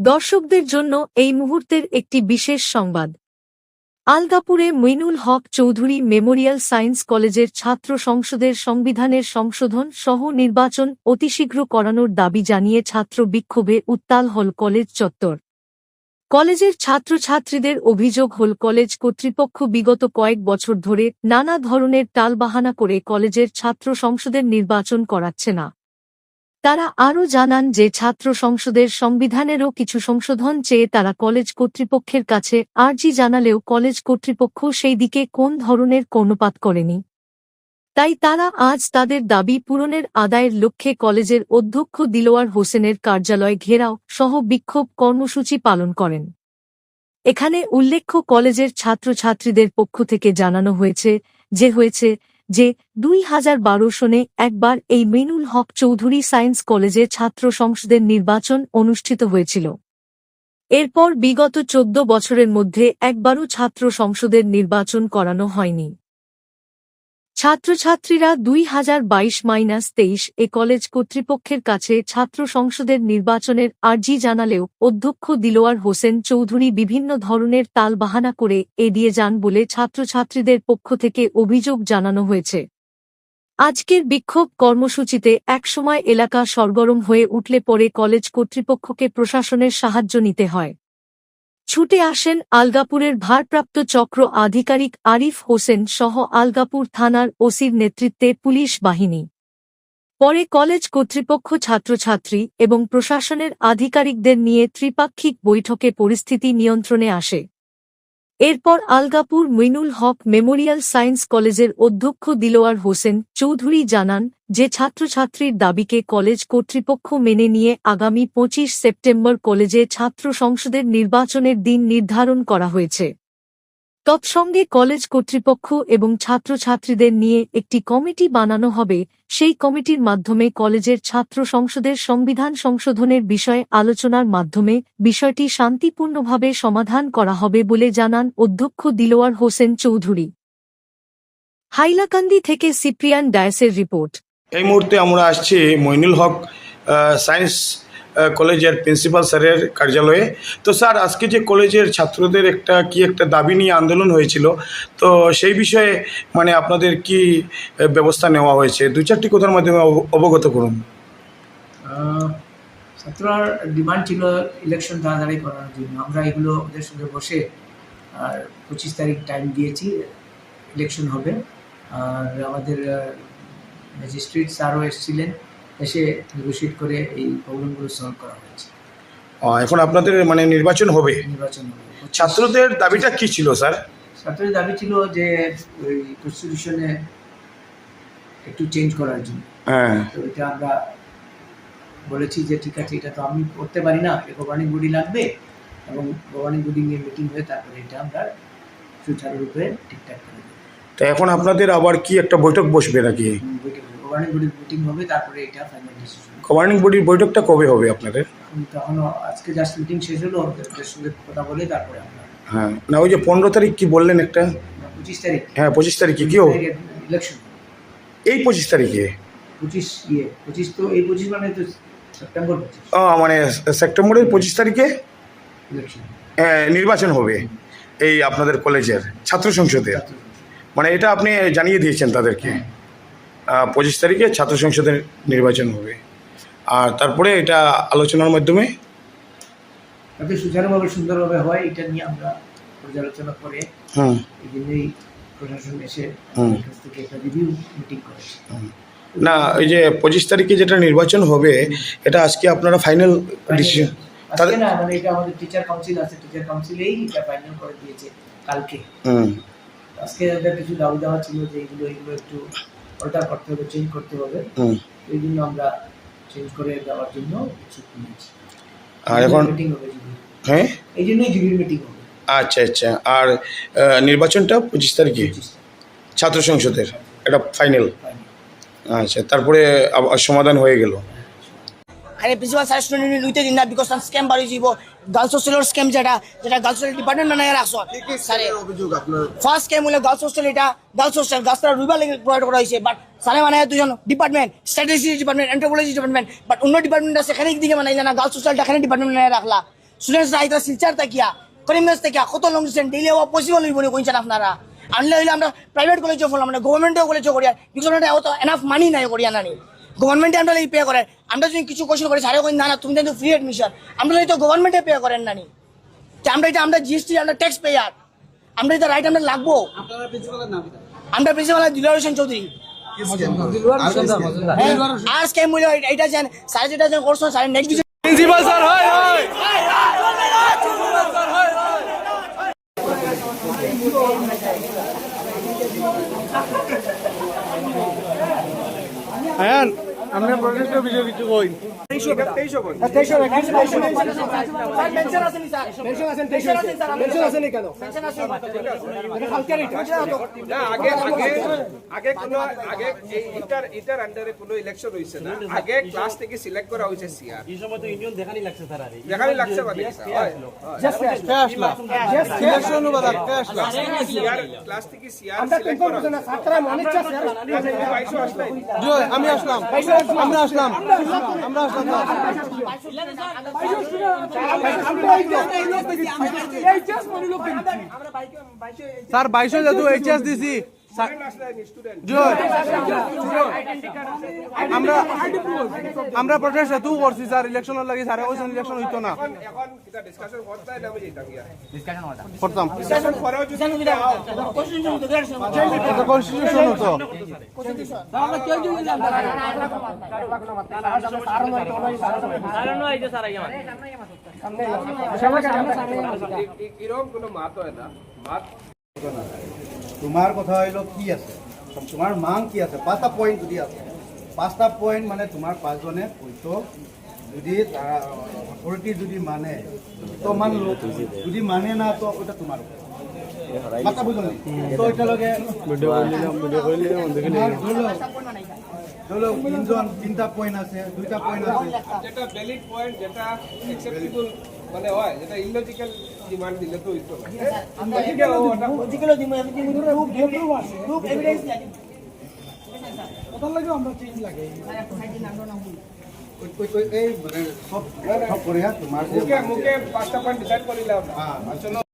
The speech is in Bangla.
দর্শকদের জন্য এই মুহূর্তের একটি বিশেষ সংবাদ। আলগাপুরে মইনুল হক চৌধুরী মেমোরিয়াল সায়েন্স কলেজের ছাত্র সংসদের সংবিধানের সংশোধন সহ নির্বাচন অতিশীঘ্র করানোর দাবি জানিয়ে ছাত্র বিক্ষোভে উত্তাল হল কলেজ চত্বর। কলেজের ছাত্রছাত্রীদের অভিযোগ হল কলেজ কর্তৃপক্ষ বিগত কয়েক বছর ধরে নানা ধরনের টালবাহানা করে কলেজের ছাত্র সংসদের নির্বাচন করাচ্ছে না। তারা আরও জানান যে ছাত্র সংসদের সংবিধানেরও কিছু সংশোধন চেয়ে তারা কলেজ কর্তৃপক্ষের কাছে আর্জি জানালেও কলেজ কর্তৃপক্ষ সেই দিকে কোন ধরনের কর্ণপাত করেনি। তাই তারা আজ তাদের দাবি পূরণের আদায়ের লক্ষ্যে কলেজের অধ্যক্ষ দিলোয়ার হোসেনের কার্যালয় ঘেরাও সহ বিক্ষোভ কর্মসূচি পালন করেন। এখানে উল্লেখ্য কলেজের ছাত্রছাত্রীদের পক্ষ থেকে জানানো হয়েছে যে হয়েছে যে দুই হাজার বারো সনে একবার এই মেনুল হক চৌধুরী সায়েন্স কলেজে ছাত্র সংসদের নির্বাচন অনুষ্ঠিত হয়েছিল। এরপর বিগত চোদ্দ বছরের মধ্যে একবারও ছাত্র সংসদের নির্বাচন করানো হয়নি। ছাত্রছাত্রীরা দুই হাজার বাইশ মাইনাস তেইশ এ কলেজ কর্তৃপক্ষের কাছে ছাত্র সংসদের নির্বাচনের আর্জি জানালেও অধ্যক্ষ দিলোয়ার হোসেন চৌধুরী বিভিন্ন ধরনের তালবাহানা করে এড়িয়ে যান বলে ছাত্রছাত্রীদের পক্ষ থেকে অভিযোগ জানানো হয়েছে। আজকের বিক্ষোভ কর্মসূচিতে একসময় এলাকা সরগরম হয়ে উঠলে পরে কলেজ কর্তৃপক্ষকে প্রশাসনের সাহায্য নিতে হয়। ছুটে আসেন আলগাপুরের ভারপ্রাপ্ত চক্র আধিকারিক আরিফ হোসেন সহ আলগাপুর থানার ওসির নেতৃত্বে পুলিশ বাহিনী। পরে কলেজ কর্তৃপক্ষ ছাত্রছাত্রী এবং প্রশাসনের আধিকারিকদের নিয়ে ত্রিপাক্ষিক বৈঠকে পরিস্থিতি নিয়ন্ত্রণে আসে। এরপর আলগাপুর মিনুল হক মেমোরিয়াল সায়েন্স কলেজের অধ্যক্ষ দিলোয়ার হোসেন চৌধুরী জানান যে ছাত্রছাত্রীর দাবিকে কলেজ কর্তৃপক্ষ মেনে নিয়ে আগামী পঁচিশ সেপ্টেম্বর কলেজে ছাত্র সংসদের নির্বাচনের দিন নির্ধারণ করা হয়েছে। তৎসঙ্গে কলেজ কর্তৃপক্ষ এবং ছাত্রছাত্রীদের নিয়ে একটি কমিটি বানানো হবে। সেই কমিটির মাধ্যমে কলেজের ছাত্র সংসদের সংবিধান সংশোধনের বিষয়ে আলোচনার মাধ্যমে বিষয়টি শান্তিপূর্ণভাবে সমাধান করা হবে বলে জানান অধ্যক্ষ দিলোয়ার হোসেন চৌধুরী। হাইলাকান্দি থেকে সিপ্রিয়ান ডায়াসের রিপোর্ট। এই মুহূর্তে আমরা আসছি মইনুল হক সায়েন্স কলেজের প্রিন্সিপাল স্যারের কার্যালয়ে। তো স্যার, আজকে যে কলেজের ছাত্রদের একটা, কি একটা দাবি নিয়ে আন্দোলন হয়েছিল, তো সেই বিষয়ে মানে আপনাদের কি ব্যবস্থা নেওয়া হয়েছে? দু চারটি কথার মাধ্যমে অব- অবগত করুন। ছাত্রর ডিমান্ড ছিল ইলেকশন তাড়াতাড়ি করানোর জন্য। আমরা এগুলো ওদের সঙ্গে বসে, আর পঁচিশ তারিখ টাইম দিয়েছি ইলেকশন হবে। আর আমাদের ম্যাজিস্ট্রেট স্যারও এসেছিলেন। এসে নেগোশিয়েট করে এই প্রবলেমগুলো সলভ করা হয়েছে। এখন আপনাদের মানে নির্বাচন হবে। নির্বাচন হবে। ছাত্রদের দাবিটা কি ছিল স্যার? ছাত্রদের দাবি ছিল যে ওই কনস্টিটিউশনে একটু চেঞ্জ করার জন্য। হ্যাঁ। তো এটা আমরা বলেছি যে ঠিক আছে এটা তো আমি করতে পারি না গভর্নিং বডি লাগবে এবং গভর্নিং বডি নিয়ে মিটিং হয়ে তারপরে এটা আমরা সুচারুরূপে ঠিকঠাক করে তো এখন আপনাদের আবার কি একটা বৈঠক বসবে নাকি? গভর্নিং বডির মিটিং হবে তারপরে এটা ফাইনাল ডিসিশন গভর্নিং বডির বৈঠকটা কবে হবে আপনাদের? তখনও আজকে জাস্ট মিটিং শেষ হলো ওদের সঙ্গে কথা বলে তারপরে আমরা হ্যাঁ না ওই যে পনেরো তারিখ কি বললেন একটা? পঁচিশ তারিখ। হ্যাঁ পঁচিশ তারিখে কি হবে ইলেকশন এই পঁচিশ তারিখে? পঁচিশ ইয়ে পঁচিশ তো এই পঁচিশ মানে তো সেপ্টেম্বর ও, মানে সেপ্টেম্বরের পঁচিশ তারিখে? ইলেকশন নির্বাচন হবে এই আপনাদের কলেজের ছাত্র সংসদের। মানে এটা আপনি জানিয়ে দিয়েছেন তাদেরকে। আহ, পঁচিশ তারিখে ছাত্র সংসদের নির্বাচন হবে। আর তারপরে এটা আলোচনার মাধ্যমে যাতে সুচারুভাবে সুন্দরভাবে হয় এটা নিয়ে আমরা পর্যালোচনা করে এই জন্যই প্রশাসন এসে কাছ থেকে একটা রিভিউ মিটিং করেছে। না ওই যে পঁচিশ তারিখে যেটা নির্বাচন হবে এটা আজকে আপনারা ফাইনাল ডিসিশন তাদের না মানে এটা আমাদের টিচার কাউন্সিল আছে টিচার কাউন্সিলেই এটা ফাইনাল করে দিয়েছে কালকে। হুম। আজকে কিছু দাবি দেওয়া ছিল যে এগুলো এগুলো একটু অল্টার করতে হবে চেঞ্জ করতে হবে। এই জন্য আমরা চেঞ্জ করে দেওয়ার জন্য ইচ্ছুক নিয়েছি আর এখন মিটিং হবে হ্যাঁ? এই জন্যই জুবির মিটিং হবে। আচ্ছা আচ্ছা। আর নির্বাচনটা পঁচিশ তারিখে? ছাত্র সংসদের। এটা ফাইনাল ফাইনাল আচ্ছা তারপরে সমাধান হয়ে গেল। আরে প্রিন্সিপাল স্যার স্টুডেন্ট লুইতে দিন না বিকজ তার স্ক্যাম বাড়ি যাব গার্লস হোস্টেলের স্ক্যাম যেটা যেটা গার্লস হোস্টেল ডিপার্টমেন্ট বানায় রাখছো। স্যারে ফার্স্ট স্ক্যাম হলে গার্লস হোস্টেল এটা গার্লস হোস্টেল গার্লসরা রুইবা লেগে প্রোভাইড করা হয়েছে বাট স্যারে বানায় দুজন department strategy department anthropology department but অন্য ডিপার্টমেন্ট আছে সেখানে দিকে বানাইলে না গার্লস হোস্টেলটা এখানে ডিপার্টমেন্ট বানায় রাখলা। স্টুডেন্টসরা আইতা শিলচার তাকিয়া করিমগঞ্জ থেকে কত লং ডিস্টেন্স ডেইলি হওয়া পসিবল হইব না কইছেন আপনারা। আনলে হইলে আমরা প্রাইভেট কলেজে ফলাম না গভর্নমেন্টেও কলেজে করি আর বিকজ এনাফ মানি নাই করিয়া নানি। গভর্নমেন্টে আমরা এই পে করেন আমরা যদি কিছু কোশ্চেন করি সারা কই না না তুমি কিন্তু ফ্রি এডমিশন আমরা তো গভর্নমেন্টে পে করেন নানি তা আমরা এটা আমরা জিএসটি আমরা ট্যাক্স পেয়ার আমরা এটা রাইট আমরা লাগবো। আমরা প্রিন্সিপাল দিলার হোসেন চৌধুরী। হ্যাঁ, আর স্ক্যাম মূল্য এটা জান সাড়ে যেটা যেন করছ সাড়ে নেক্সট প্রিন্সিপাল স্যার হয়। হয় হ্যাঁ আমরা প্রজেক্টের বিষয়ে কিছু কই আগে আগে আগে কোনো আগে এই ইটার ইটার আন্ডারে কোনো ইলেকশন হইছে না। আগে ক্লাস থেকে সিলেক্ট করা হইছে সিআর এই সময় তো ইউনিয়ন দেখানি লাগছে স্যার দেখানি লাগছে ইলেকশন বাদা কে আসলা সিআর ক্লাস থেকে সিআর সিলেক্ট করা হইছে। ছাত্ররা চাচ্ছে। বাইশো আসলে। জয় আমি আসলাম। আমরা আসলাম। আমরা আসলাম। স্যার বাইশ এইচএস দিছি আমরা আমরা প্রটেস্ট এত করছি স্যার ইলেকশনের লাগি স্যার ওই ইলেকশন হইতো না। করতাম। কনস্টিটিউশন হতো। এরকম কোনো মাত হয় না। মাত তোমাৰ কথা হইল কি আছে? তোমাৰ মাং কি আছে? পাঁচটা পইণ্ট যদি আছে পাঁচটা পইণ্ট মানে তোমাৰ পাঁচজনে হয়তো যদি অথৰিটি যদি মানে তো মানলো যদি মানে না তো ওটা তোমাৰ উপর। বুঝলি তো ধৰি লওক তিনজন তিনটা পইণ্ট আছে দুইটা পইণ্ট আছে। যেটা ভ্যালিড পয়েন্ট যেটা অ্যাকসেপ্টেবল মানে হয় যেটা ইলজিক্যাল ডিমান্ড দিলে তো হইতো না এভিডেন্স লাগে। ওই- ওই- ওই- এই মানে সব সব করে হ্যাঁ মুখে মুখে পাঁচটা পয়েন্ট ডিসাইড করিলাম। হ্যাঁ,